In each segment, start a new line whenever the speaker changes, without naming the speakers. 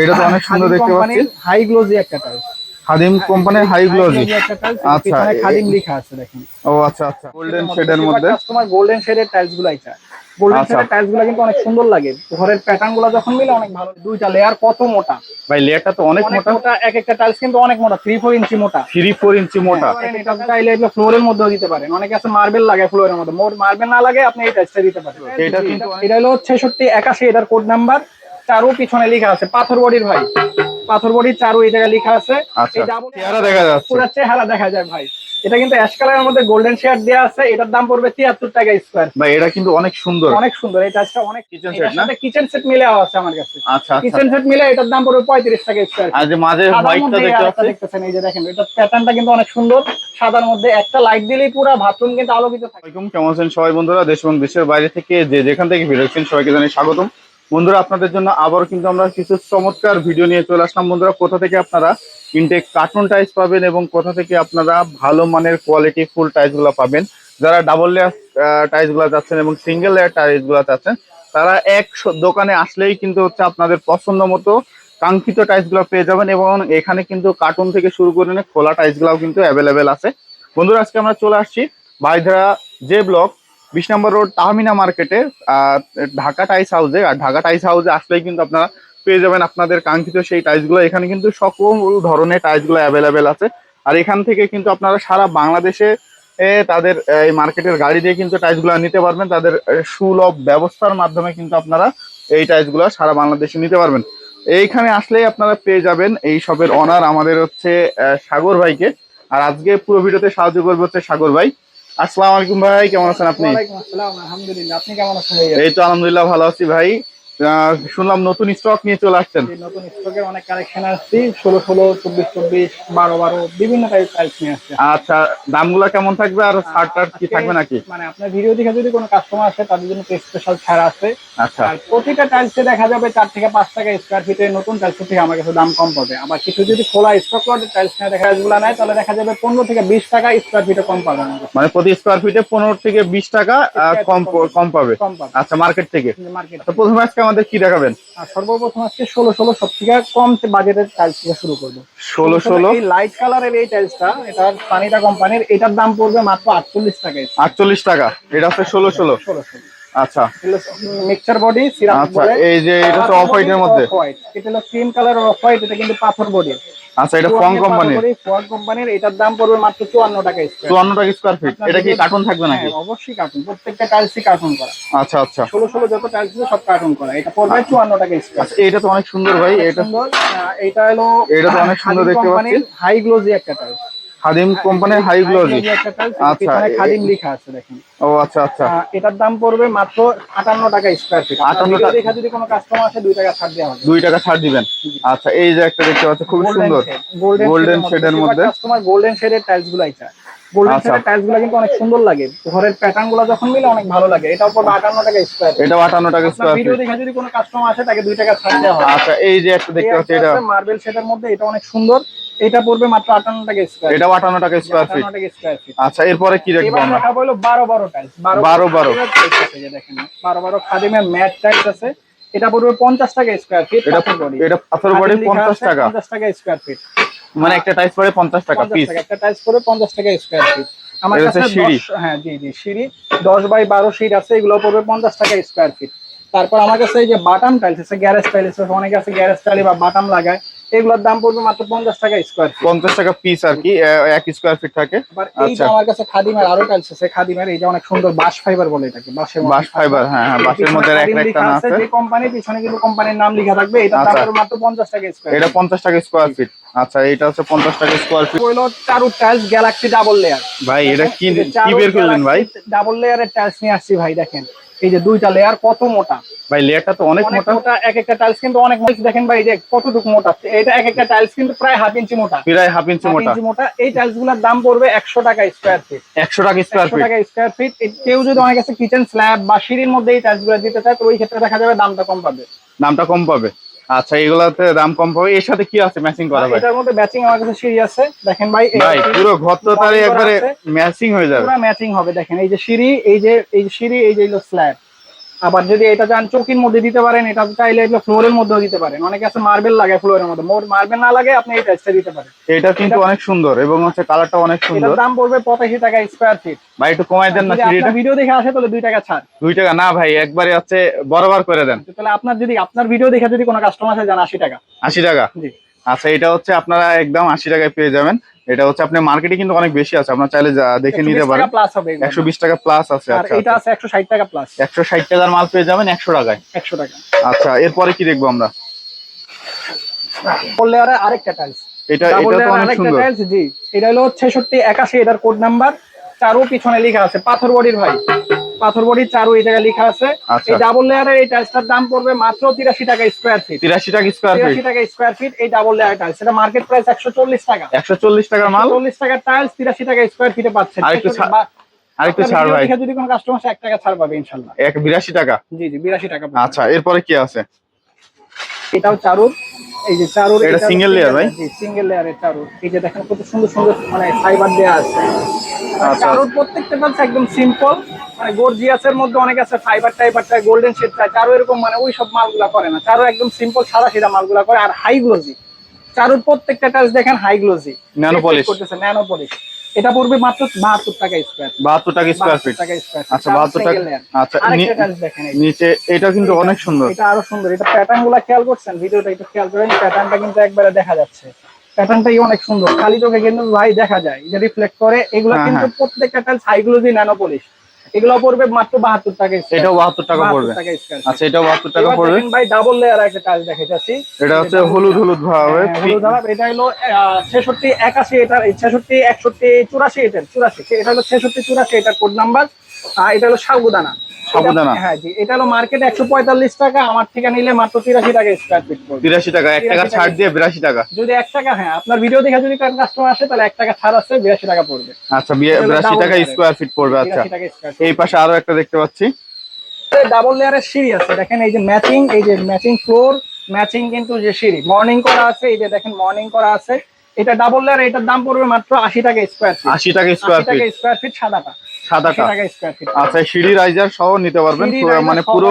এটা তো অনেক সুন্দর দেখতে পাচ্ছি।
হাই গ্লোজি একটা টাইলস
খাদিম কোম্পানির হাই গ্লোজি আচ্ছা,
খাদিম লেখা আছে দেখেন।
ও আচ্ছা আচ্ছা। গোল্ডেন শেডের মধ্যে?
কাস্টমার গোল্ডেন শেডের টাইলসগুলো আইছা গোল্ডেন। শেডের টাইলসগুলো কিন্তু অনেক সুন্দর লাগে। ঘরের প্যাটার্নগুলো যখন মিলে অনেক ভালো দুইটা লেয়ার কত মোটা?
ভাই লেয়ারটা তো অনেক মোটা।
মোটা এক একটা টাইলস কিন্তু অনেক মোটা থ্রি ফোর ইঞ্চি মোটা।
থ্রি ফোর ইঞ্চি মোটা।
এটা চাইলে এগুলো ফ্লোরের মধ্যেও দিতে পারেন। অনেকে আছে মার্বেল লাগে ফ্লোরের মধ্যে। মোর মার্বেল না লাগে আপনি এই টাইলসটা দিতে পারেন।
এটা কিন্তু
এটা হলো ছেষট্টি একাশি এটার কোড নাম্বার চারু পিছনে লেখা আছে পাথর বডির ভাই। পাথর বডির চারু এই জায়গায় লেখা আছে।
আচ্ছা। চেহারা দেখা যাচ্ছে।
পুরো চেহারা দেখা যায় ভাই। এটা কিন্তু অ্যাশ কালারের মধ্যে গোল্ডেন শেয়ার দেওয়া আছে এটার দাম পড়বে তিয়াত্তর টাকা স্কোয়ার
ভাই এটা কিন্তু অনেক সুন্দর।
অনেক সুন্দর এই টাচটা অনেক
set
এটার
না?
সাথে কিচেন সেট মিলে আছে আমার কাছে।
আচ্ছা আচ্ছা।
কিচেন সেট মিলে এটার দাম পড়বে পঁয়ত্রিশ টাকা স্কোয়ার
আর যে মাঝে হোয়াইটটা দেখতে
আরেকটা
পাচ্ছি।
দেখতেছেন এই যে দেখেন এটা প্যাটার্নটা কিন্তু অনেক সুন্দর। সাদার মধ্যে একটা লাইট দিলেই পুরো বাথরুম কিন্তু আলোকিত থাকে।
কেমন আছেন সবাই বন্ধুরা? দেশ এবং দেশের বাইরে থেকে যে যেখান থেকে ভিডিও দেখছেন সবাইকে জানাই স্বাগতম। বন্ধুরা, আপনাদের জন্য আবারও কিন্তু আমরা কিছু চমৎকার ভিডিও নিয়ে চলে আসলাম। বন্ধুরা, কোথা থেকে আপনারা ইনটেক কার্টুন টাইলস পাবেন এবং কোথা থেকে আপনারা ভালো মানের কোয়ালিটি ফুল টাইলসগুলো পাবেন? যারা ডাবল লেয়ার টাইলসগুলো যাচ্ছেন এবং সিঙ্গেল লেয়ার টাইলসগুলো যাচ্ছেন তারা এক দোকানে আসলেই কিন্তু হচ্ছে আপনাদের পছন্দ মতো কাঙ্ক্ষিত টাইলসগুলো পেয়ে যাবেন এবং এখানে কিন্তু কার্টুন থেকে শুরু করে খোলা টাইলস গুলাও কিন্তু অ্যাভেলেবেল আছে। বন্ধুরা, আজকে আমরা চলে আসছি ভাইধারা যে ব্লক বিশ নম্বর রোড তাহমিনা মার্কেটে ঢাকা টাইস হাউসে আর ঢাকা টাইস হাউসে আসলেই কিন্তু আপনারা পেয়ে যাবেন আপনাদের কাঙ্ক্ষিত সেই টাইলসগুলো এখানে কিন্তু সকল ধরনের টাইলসগুলো অ্যাভেলেবেল আছে। আর এখান থেকে কিন্তু আপনারা সারা বাংলাদেশে তাদের এই মার্কেটের গাড়ি দিয়ে কিন্তু টাইলসগুলো নিতে পারবেন। তাদের সুলভ ব্যবস্থার মাধ্যমে কিন্তু আপনারা এই টাইলসগুলো সারা বাংলাদেশে নিতে পারবেন। এইখানে আসলেই আপনারা পেয়ে যাবেন এই শপের অনার আমাদের হচ্ছে সাগর ভাইকে। আর আজকে পুরো ভিডিওতে সাহায্য করবে হচ্ছে সাগর ভাই। আসসালামু আলাইকুম ভাই কেমন আছেন আপনি?
আলহামদুলিল্লাহ। আপনি কেমন আছেন?
এই তো আলহামদুলিল্লাহ ভালো আছি ভাই। শুনলাম নতুন স্টক নিয়ে চলে আসছেন।
নতুন স্টকের অনেক কালেকশন আসছে ষোলো ষোলো চব্বিশ চব্বিশ বারো বারো বিভিন্ন টাইপ টাইলস নিয়ে আসছে।
আচ্ছা দামগুলো কেমন থাকবে আর ছাড় টার কি থাকবে নাকি?
মানে আপনার ভিডিও দেখে যদি কোনো কাস্টমার আসে তাদের জন্য স্পেশাল ছাড় আছে।
আচ্ছা।
আর প্রতিটা টাইলসে দেখা যাবে চার থেকে পাঁচ টাকা স্কোয়ার ফিটের নতুন টাইলস থেকে আমার কাছে দাম কম পাবে। আবার কিছু যদি খোলা স্টক লটের টাইলস নেয় দেখা যেগুলো নেয় তাহলে দেখা যাবে পনেরো থেকে বিশ টাকা স্কোয়ার ফিটে কম পাবে
মানে প্রতি স্কোয়ার ফিটে পনেরো থেকে বিশ টাকা কম কম পাবে আচ্ছা মার্কেট থেকে।
মার্কেট
প্রথমে আজকে আমাদের কি দেখাবেন?
আর সর্বপ্রথম আজকে ষোলো ষোলো সব থেকে কম বাজেটের টাইলস থেকে শুরু করব।
ষোলো ষোলো?
এই লাইট কালারের এই টাইলসটা এটা পানিটা কোম্পানির এটার দাম পড়বে মাত্র আটচল্লিশ টাকা
আটচল্লিশ টাকা। এটা হচ্ছে ষোলো ষোলো?
ষোলো ষোলো।
আচ্ছা।
মিক্সচার বডি সিরাপ
আচ্ছা এই যে এটা হচ্ছে অফ হোয়াইটের মধ্যে?
এটা হলো ক্রিম কালার অফ হোয়াইট এটা কিন্তু পাথর বডি
আচ্ছা এটা ফং কোম্পানির
ফোয়ার্ড কোম্পানির এটার দাম পড়বে মাত্র চুয়ান্ন টাকা স্কোয়ার
চুয়ান্ন টাকা স্কোয়ার ফিট এটা কি কার্টুন থাকবে নাকি?
হ্যাঁ, অবশ্যই কার্টুন প্রত্যেকটা টাইলসই কার্টুন করা।
আচ্ছা আচ্ছা।
ষোলো ষোলো যত টাইলস আছে সব কার্টুন করা। এটা পড়বে চুয়ান্ন টাকা স্কোয়ার
আচ্ছা এটা তো অনেক সুন্দর ভাই এটা
সুন্দর। এটা হলো
এটা তো অনেক সুন্দর দেখতে পাচ্ছি।
হাই গ্লোজি একটা টাইলস
খাদিম কোম্পানির হাই গ্লোজি আচ্ছা,
খাদিম লেখা আছে দেখেন।
ও আচ্ছা আচ্ছা।
এটার দাম পড়বে মাত্র আটান্ন টাকা স্কোয়ার ফিট
58 টাকা-
দেখা যদি কোনো কাস্টমার আসে দুই টাকা ছাড় দেওয়া হবে।
দুই টাকা ছাড় দিবেন। আচ্ছা এই যে একটা দেখতে পাচ্ছি খুব সুন্দর। গোল্ডেন শেডের মধ্যে।
কাস্টমার গোল্ডেন শেডের টাইলস গুলাই চায়। গোল্ডেন। শেডের টাইলসগুলো কিন্তু অনেক সুন্দর লাগে। ঘরের প্যাটার্নগুলো যখন মিলে অনেক ভালো লাগে। এটাও পড়বে আটান্ন টাকা স্কোয়ার
এটাও আটান্ন টাকা স্কোয়ার
ভিডিও
ফিট
দেখে যদি কোনো কাস্টমার আসে তাকে দুই টাকা ছাড় দেওয়া হবে।
আচ্ছা এই যে একটা দেখতে পাচ্ছি এটা
মার্বেল শেডের মধ্যে এটা অনেক সুন্দর। এটা পড়বে মাত্র আটান্ন টাকা স্কোয়ার
এটাও আটান্ন টাকা স্কোয়ার ফিট
আটান্ন টাকা স্কোয়ার ফিট
আচ্ছা এরপরে কি রাখব আমরা?
দেখাবো হলো বারো বারো টাইলস
বারো বারো।
দেখেন। বারো বারো খাদিমের ম্যাট টাইলস আছে। এটা পড়বে পঞ্চাশ টাকা স্কোয়ার ফিট
এটা এটা পাথর বডি পঞ্চাশ টাকা।
পঞ্চাশ টাকা স্কোয়ার ফিট
মানে একটা টাইস পড়ে পঞ্চাশ টাকা পিস
একটা টাইলস পড়বে পঞ্চাশ টাকা স্কোয়ার ফিট আমার কাছে
সিঁড়ি।
হ্যাঁ জি জি সিঁড়ি। দশ বাই বারো সিট আছে এগুলো পড়বে পঞ্চাশ টাকা স্কোয়ার ফিট তারপর আমার কাছে এই যে বাটাম টাইলস আছে গ্যারেজ টাইলস আছে অনেকে আছে গ্যারেজ টাইল বা বাটাম লাগায়। এগুলোর দাম পড়বে মাত্র পঞ্চাশ টাকা স্কোয়ার ফিট
পঞ্চাশ টাকা পিস আর কি এক স্কোয়ার ফিট থাকে।
এই যে
আচ্ছা।
আমার কাছে খাদিমের আরও টাইলস আছে খাদিমের এই যে অনেক সুন্দর বাঁশ ফাইবার বলে এটাকে বাঁশের
বাঁশ ফাইবার হ্যাঁ হ্যাঁ বাঁশের মধ্যে এক
খাদিম
একটা না
আছে, যে কোম্পানি পিছনে কিন্তু কোম্পানির নাম লেখা থাকবে এটা দাম
আচ্ছা।
মাত্র পঞ্চাশ টাকা স্কোয়ার
এটা পঞ্চাশ টাকা স্কোয়ার ফিট আচ্ছা এটা হচ্ছে পঞ্চাশ টাকা স্কোয়ার ফিট
হলো Charu tiles galaxy double layer
ভাই এটা কি কি বের করলেন ভাই?
ডাবল লেয়ারের টাইলস নিয়ে আসছি ভাই দেখেন। এই যে দুইটা লেয়ার কত মোটা?
ভাই লেয়ারটা তো অনেক মোটা।
মোটা এক একটা টাইলস কিন্তু অনেক মোটা। দেখেন ভাই এই যে কতটুকু মোটা? এটা এক একটা টাইলস কিন্তু প্রায় হাফ ইঞ্চি মোটা।
প্রায় হাফ ইঞ্চি মোটা।
ইঞ্চি মোটা। এই টাইলসগুলোর দাম পড়বে একশো টাকা স্কয়ার ফিট
একশো টাকা স্কয়ার
ফিট
ফিট
টাকা স্কয়ার ফিট কেউ যদি অনেক আছে কিচেন স্ল্যাব বা সিঁড়ির মধ্যে এই টাইলসগুলো দিতে চায় তো ওই ক্ষেত্রে দেখা যাবে দামটা কম পাবে।
দামটা কম পাবে। আচ্ছা এগুলাতে দাম কম পাবে। এর সাথে কি আছে ম্যাচিং করা ভাই
এটার মধ্যে ম্যাচিং আমার কাছে সিঁড়ি আছে। দেখেন ভাই
ভাই পুরো ঘর তো তার একবারে ম্যাচিং হয়ে যাবে।
পুরো ম্যাচিং হবে দেখেন এই যে সিঁড়ি এই যে এই যে সিঁড়ি এই যে হলো স্ল্যাব আবার যদি এটা চান চৌকির মধ্যে দিতে পারেন এটা চাইলে এগুলো ফ্লোরের মধ্যেও দিতে পারেন। অনেকে আছে মার্বেল লাগে ফ্লোরের মধ্যে। মার্বেল না লাগে আপনি এই টাইসটা দিতে পারেন।
এটা কিন্তু অনেক সুন্দর এবং হচ্ছে কালারটা অনেক সুন্দর।
দাম পড়বে পঁচাশি টাকা স্কোয়ার ফিট
ভাই একটু কমাই দেন না সিঁড়িটা।
ভিডিও দেখে আসে তাহলে দুই টাকা ছাড়।
দুই টাকা? না ভাই একবারে হচ্ছে বরাবর করে দেন।
তাহলে আপনার যদি আপনার ভিডিও দেখে যদি কোনো কাস্টমার আছে জান আশি টাকা।
আশি টাকা?
জি।
আচ্ছা এটা হচ্ছে আপনারা একদম আশি টাকায় পেয়ে যাবেন। এটা হচ্ছে আপনার মার্কেটে কিন্তু অনেক বেশি আছে। আপনার চাইলে দেখে নিতে পারেন। একশো বিশ টাকা প্লাস আছে
আর
আচ্ছা
এটা আছে একশো ষাট টাকা প্লাস
একশো ষাট টাকার মাল পেয়ে যাবেন একশো টাকায়।
একশো টাকা।
আচ্ছা এরপরে কি দেখব আমরা?
বললে আর আরেকটা টাইলস
এটা এটা তো অনেক সুন্দর।
টাইলস জি। এটা হলো ছেষট্টি একাশি এটার কোড নাম্বার চারু পিছনে লেখা আছে পাথর বডির ভাই। পাথর বডির চারু এই জায়গায় লেখা আছে।
আচ্ছা।
এই ডাবল লেয়ারের এই টাইলসটার দাম পড়বে মাত্র তিরাশি টাকা স্কোয়ার ফিট
তিরাশি টাকা স্কোয়ার ফিট
টাকা স্কোয়ার ফিট এই ডাবল লেয়ার টাইলস এটা মার্কেট প্রাইস একশো চল্লিশ টাকা।
একশো চল্লিশ টাকার মাল।
চল্লিশ টাকা টাইলস তিরাশি টাকা স্কোয়ার ফিটে পাচ্ছেন।
আরেকটু
বা-
আরেকটু ছাড় ভাই।
যদি কোনো কাস্টমার এক টাকা ছাড় পাবে
এক বিরাশি টাকা?
জি জি বিরাশি টাকা
আচ্ছা এরপরে কি আছে?
এটাও চারুর। এই যে চারুর
এটা সিঙ্গেল লেয়ার ভাই?
সিঙ্গেল লেয়ারের চারুর। এই যে দেখেন কত সুন্দর সুন্দর মানে ফাইবার দেওয়া আছে।
আচ্ছা।
চারুর প্রত্যেকটা টাইলস একদম সিম্পল মানে গর্জিয়াসের মধ্যে অনেক আছে ফাইবার টাইবার চাই গোল্ডেন শেড চাই চারু এরকম মানে ওই সব মালগুলা করে না। চারু একদম সিম্পল সাদা সিধা মালগুলা করে আর হাই গ্লোজি চারুর প্রত্যেকটা টাচ দেখেন হাই গ্লোজি
ন্যানো পলিশ
করতেছে ন্যানো পলিশ এটা পড়বে মাত্র বাহাত্তর টাকা স্কয়ার
72 টাকা স্কয়ার ফিট
টাকা স্কোয়ার
আচ্ছা বাহাত্তর টাকা আচ্ছা। নিচে এটা কিন্তু অনেক সুন্দর।
এটা আরও সুন্দর। এটা প্যাটার্নগুলো খেয়াল করছেন? ভিডিওটা একটু খেয়াল করেন প্যাটার্নটা কিন্তু একবারে দেখা যাচ্ছে। প্যাটার্নটাই অনেক সুন্দর। খালি চোখে কিন্তু ভাই দেখা যায়। এটা রিফ্লেক্ট করে। এগুলো
হ্যাঁ,
কিন্তু প্রত্যেকটা টাইলস হাইগুলো দিয়ে ন্যানো পলিশ এগুলো পড়বে মাত্র বাহাত্তর টাকা square।
এটাও বাহাত্তর টাকা পড়বে। আচ্ছা এটাও বাহাত্তর টাকা পড়বে।
ভাই ডাবল লেয়ার একটা কাজ দেখাইতেছি।
এটা হচ্ছে হলুদ হলুদ ভাবে
হ্যাঁ, হলুদ আলাপ, এটা হলো ছেষট্টি একাশি এটা ছেষট্টি একষট্টি চুরাশি এটার চুরাশি এটা হলো ছেষট্টি চুরাশি এটার কোড নাম্বার আর এটা হলো সাগুদানা।
সাগুদানা।
হ্যাঁ জি এটা হলো মার্কেট একশো পঁয়তাল্লিশ টাকা আমার থেকে নিলে মাত্র তিরাশি টাকা স্কোয়ার ফিট
তিরাশি টাকা এক টাকা ছাড় দিয়ে বিরাশি টাকা।
যদি এক টাকা হ্যাঁ আপনার ভিডিও দেখে যদি কাস্টমার আসে তাহলে এক টাকা ছাড় আছে বিরাশি টাকা পড়বে।
আচ্ছা বিরাশি টাকা স্কোয়ার ফিট পড়বে আচ্ছা। এই পাশে আরও একটা দেখতে পাচ্ছি।
ডাবল লেয়ারের সিঁড়ি আছে দেখেন এই যে ম্যাচিং এই যে ম্যাচিং ফ্লোর ম্যাচিং কিন্তু যে সিঁড়ি মর্নিং করা আছে এই যে দেখেন মর্নিং করা আছে। এটা ডাবল লেয়ার এটার দাম পড়বে মাত্র আশি টাকা স্কোয়ার ফিট
আশি টাকা স্কোয়ার ফিট
স্কোয়ার ফিট সাদাটা।
সাদাটা। আচ্ছা সিঁড়ি রাইজার সহ নিতে পারবেন। মানে পুরো।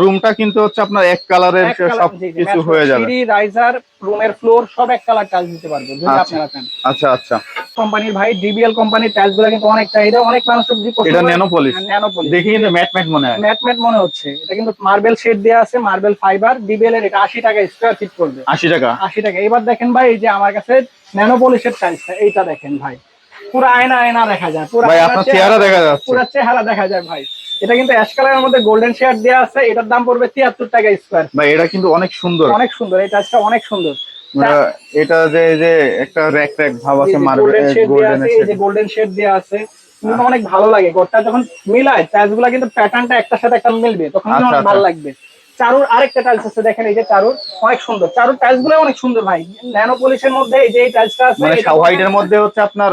রুমটা কিন্তু হচ্ছে আপনার এক কালারের
কালার-
সব কিছু হয়ে যাবে।
সিঁড়ি রাইজার রুমের ফ্লোর সব এক কালার টাইলস দিতে পারব যদি
আচ্ছা।
আপনারা চান।
আচ্ছা আচ্ছা।
কোম্পানির ভাই ডিবিএল কোম্পানির টাইলসগুলো কিন্তু অনেক চাহিদা অনেক মানুষ
এটা ন্যানো পলিশ
ন্যানো পলিশ
দেখি কিন্তু ম্যাট ম্যাট মনে হয়।
ম্যাট ম্যাট মনে হচ্ছে। এটা কিন্তু মার্বেল শেড দেওয়া আছে মার্বেল ফাইবার ডিবিএল এর এটা আশি টাকা স্কোয়ার ফিট করবে
আশি টাকা।
আশি টাকা। এবার দেখেন ভাই এই যে আমার কাছে ন্যানো পলিশের টাইলসটা এইটা দেখেন ভাই। পুরো আয়না আয়না দেখা যায় পুরো
ভাই আপনার চেহারা দেখা যাচ্ছে।
পুরো চেহারা দেখা যায় ভাই। এটা কিন্তু অ্যাশ কালারের মধ্যে গোল্ডেন শেয়ার দেওয়া আছে এটার দাম পড়বে তিয়াত্তর টাকা স্কোয়ার
ভাই এটা কিন্তু অনেক সুন্দর।
অনেক সুন্দর এই টাইলসটা অনেক সুন্দর।
এটা যে যে একটা র্যাক র্যাক ভাব আছে মার্বেল
গোল্ডেন শেড এই যে গোল্ডেন শেড দেওয়া আছে কিন্তু অনেক ভালো লাগে। ঘরটা যখন মিলায় টাইলসগুলা কিন্তু প্যাটার্নটা একটার সাথে একটা মিলবে তখন
আচ্ছা,
অনেক ভালো
আচ্ছা।
লাগবে। চারুর আরেকটা টাইলস আছে দেখেন এই যে চারুর। অনেক সুন্দর। চারুর টাইলসগুলো অনেক সুন্দর ভাই। ন্যানো পলিশের মধ্যে এই যে এই টাইলসটা আছে
মানে হোয়াইটের মধ্যে হচ্ছে আপনার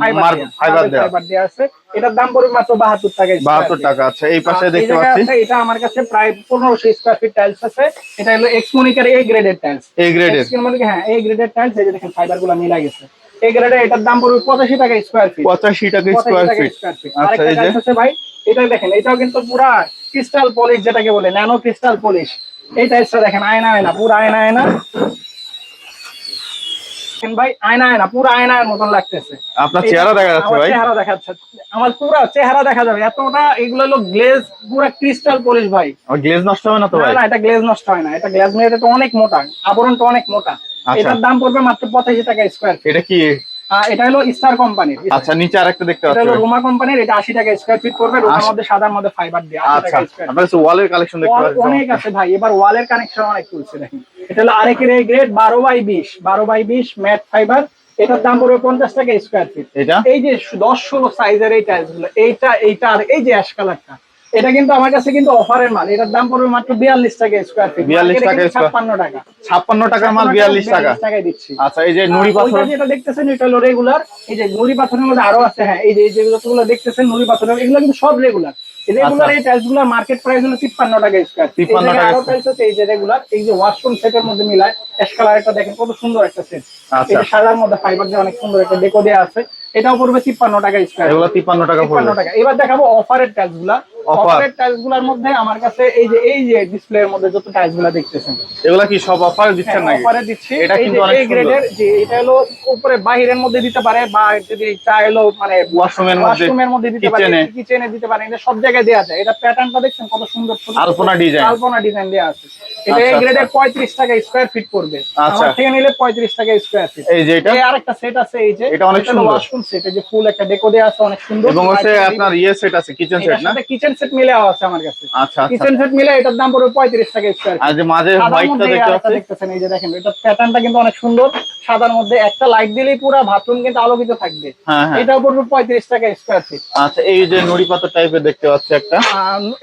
ফাইবার দেওয়া
ফাইবার দেওয়া আছে। এটার দাম পড়বে মাত্র বাহাত্তর টাকা square
বাহাত্তর
feet।
টাকা আচ্ছা এই পাশে দেখতে পাচ্ছি।
এটা আমার কাছে প্রায় পনেরোশো স্কোয়ার ফিট টাইলস আছে। এটা হলো এক্সমোনিকার এ গ্রেডের টাইলস
এই গ্রেডের
এক্সমোনিকা হ্যাঁ এই গ্রেডের টাইলস এই যে দেখেন ফাইবারগুলো মিলা গেছে। এই গ্রেডের এটার দাম পড়বে পঁচাশি টাকা স্কোয়ার ফিট
পঁচাশি টাকা স্কোয়ার ফিট আচ্ছা এই যে।
ভাই এটা দেখেন এটাও কিন্তু পুরা ক্রিস্টাল পলিশ যেটাকে বলে ন্যানো ক্রিস্টাল পলিশ এই টাইলসটা দেখেন আয়না আয়না পুরো আয়না আয়না। ভাই আয়না আয়না পুরো আয়নার মতন লাগতেছে।
আপনার চেহারা দেখা যাচ্ছে ভাই।
চেহারা দেখা যাচ্ছে। আমার পুরো চেহারা দেখা যাবে। এতটা এগুলো হলো গ্লেজ পুরো ক্রিস্টাল পলিশ ভাই।
গ্লেজ নষ্ট হবে না তো ভাই?
না এটা গ্লেজ নষ্ট হয় না। এটা গ্লেজ মেয়েটা তো অনেক মোটা। আবরণটা অনেক মোটা। এটার দাম পড়বে মাত্র পঁচাশি টাকা স্কোয়ার
এটা কি?
এটা হলো স্টার কোম্পানির
আচ্ছা নিচে আরেকটা দেখতে
এটা
পাচ্ছি।
হলো রোমা কোম্পানির এটা আশি টাকা স্কোয়ার ফিট পড়বে রোমার মধ্যে সাদার মধ্যে ফাইবার দিয়ে
আচ্ছা আপনার কাছে ওয়ালের কালেকশন দেখতে পাচ্ছি
অনেক আছে ভাই এবার ওয়ালের কানেকশন অনেক তুলছে দেখেন। এটা হলো আরেকের এই গ্রেড বারো বাই বিশ বারো বাই বিশ ম্যাট ফাইবার এটার দাম পড়বে পঞ্চাশ টাকা স্কোয়ার ফিট
এটা?
এই যে দশ ষোলো সাইজের এই টাইলসগুলো এইটা এইটা আর এই যে অ্যাশ কালারটা এটা কিন্তু আমার কাছে কিন্তু অফারের মাল। এটার দাম পড়বে মাত্র বিয়াল্লিশ টাকা স্কোয়ার ফিট
42 টাকা square-
ছাপ্পান্ন টাকা।
ছাপ্পান্ন টাকার মাল বিয়াল্লিশ টাকা
টাকায় দিচ্ছি।
আচ্ছা এই যে নুড়ি পাথর
যেটা দেখতেছেন এটা হলো রেগুলার এই যে নুড়ি পাথরের মধ্যে আরও আছে হ্যাঁ এই যে এই যেগুলো দেখতেছেন নুড়ি পাথরের এগুলো কিন্তু সব রেগুলার রেগুলার এই মার্কেট প্রাইস হলো তিপ্পান্ন টাকা স্কোয়ার
53 টাকা আরও
টাইলস আছে এই যে রেগুলার এই যে ওয়াশরুম সেটের মধ্যে মিলায় অ্যাশ কালার একটা দেখেন কত সুন্দর একটা সেট
আচ্ছা।
সাদার মধ্যে ফাইবার দিয়ে অনেক সুন্দর একটা ডেকো দেওয়া আছে। এটাও পড়বে তিপ্পান্ন টাকা স্কোয়ার
এগুলো তিপ্পান্ন টাকা
তিপ্পান্ন
পড়বে।
টাকা। এবার দেখাবো অফারের
টাইলসগুলা।
অফারের টাইলসগুলোর মধ্যে আমার কাছে এই যে এই যে ডিসপ্লে এর মধ্যে যত টাইলসগুলো দেখতেছেন।
এগুলা কি সব অফারে দিচ্ছেন নাকি?
অফারে দিচ্ছি।
এটা কিন্তু অনেক
গ্রেডের যে এটা হলো উপরে বাহিরের মধ্যে দিতে পারে বা যদি চাইলো মানে
ওয়াশরুমের মধ্যে
ওয়াশরুমের মধ্যে দিতে পারে
কিচেনে
দিতে পারে এটা সব জায়গায় দেওয়া যায় এটা প্যাটার্নটা দেখছেন কত সুন্দর
আলপনা ডিজাইন
আলপনা ডিজাইন দেওয়া আছে। এটা এই গ্রেডের পঁয়ত্রিশ টাকা স্কোয়ার ফিট পড়বে।
আচ্ছা।
থেকে নিলে পঁয়ত্রিশ টাকা স্কোয়ার ফিট
এই যে এটা?
আরেকটা সেট আছে এই যে।
এটা অনেক সুন্দর।
ওয়াশরুম সেট যে ফুল একটা ডেকো দেওয়া আছে অনেক সুন্দর।
এবং হচ্ছে আপনার ইয়ে সেট আছে কিচেন সেট না?
কিচেন সেট মিলে আছে আমার কাছে।
আচ্ছা আচ্ছা।
কিচেন সেট মিলে এটার দাম পড়বে পঁয়ত্রিশ টাকা স্কোয়ার
আর যে মাঝে হোয়াইটটা দেখতে
আরেকটা
পাচ্ছি
দেখতেছেন এই যে দেখেন এটা প্যাটার্নটা কিন্তু অনেক সুন্দর। সাদার মধ্যে একটা লাইট দিলেই পুরো বাথরুম কিন্তু আলোকিত থাকবে।
হ্যাঁ হ্যাঁ।
পড়বে পঁয়ত্রিশ টাকা স্কোয়ার ফিট
আচ্ছা এই যে নুড়ি পাথর টাইপের দেখতে পাচ্ছি একটা।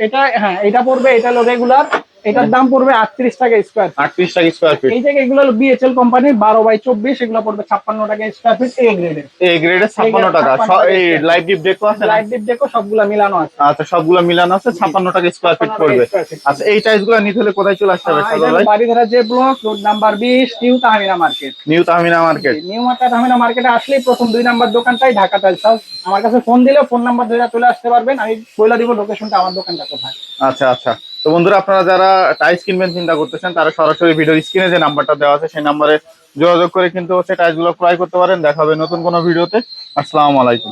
এটা হ্যাঁ এটা পড়বে এটা হলো রেগুলার এটার দাম পড়বে আটত্রিশ টাকা স্কোয়ার
আটত্রিশ টাকা স্কোয়ার ফিট
এই যে এগুলো হলো বিএচএল কোম্পানির বারো বাই চব্বিশ এগুলো পড়বে ছাপ্পান্ন টাকা স্কোয়ার ফিট এ গ্রেডের
এই গ্রেডে ছাপ্পান্ন টাকা।
56
স- এই লাইভ ডিপ দেখো আছে না?
লাইট ডিপ দেখো সবগুলা মিলানো আছে।
আচ্ছা সবগুলো মিলানো আছে ছাপ্পান্ন টাকা স্কোয়ার ফিট
56
পড়বে। আচ্ছা এই টাইলসগুলো নিতে হলে কোথায় চলে আসতে হবে
বাড়িধারা যে ব্লক রোড নাম্বার বিশ new Tahmina market
new Tahmina market
new market Tahmina মার্কেটে আসলেই প্রথম দুই নাম্বার দোকানটাই ঢাকা টাইলস হাউস আমার কাছে ফোন দিলে ফোন নাম্বার ধরে চলে আসতে পারবেন। আমি বলে দিব লোকেশনটা আমার দোকানটা কোথায়।
আচ্ছা আচ্ছা। তো বন্ধুরা, আপনারা যারা টাইস কিনবেন, চিন্তা করতেছেন, তারা সরাসরি ভিডিও স্ক্রিনে যে নাম্বারটা দেওয়া আছে, সেই নাম্বারে যোগাযোগ করে কিন্তু সেই টাইলসগুলো ক্রয় করতে পারেন। দেখা হবে নতুন কোনো ভিডিওতে। আসসালামু আলাইকুম।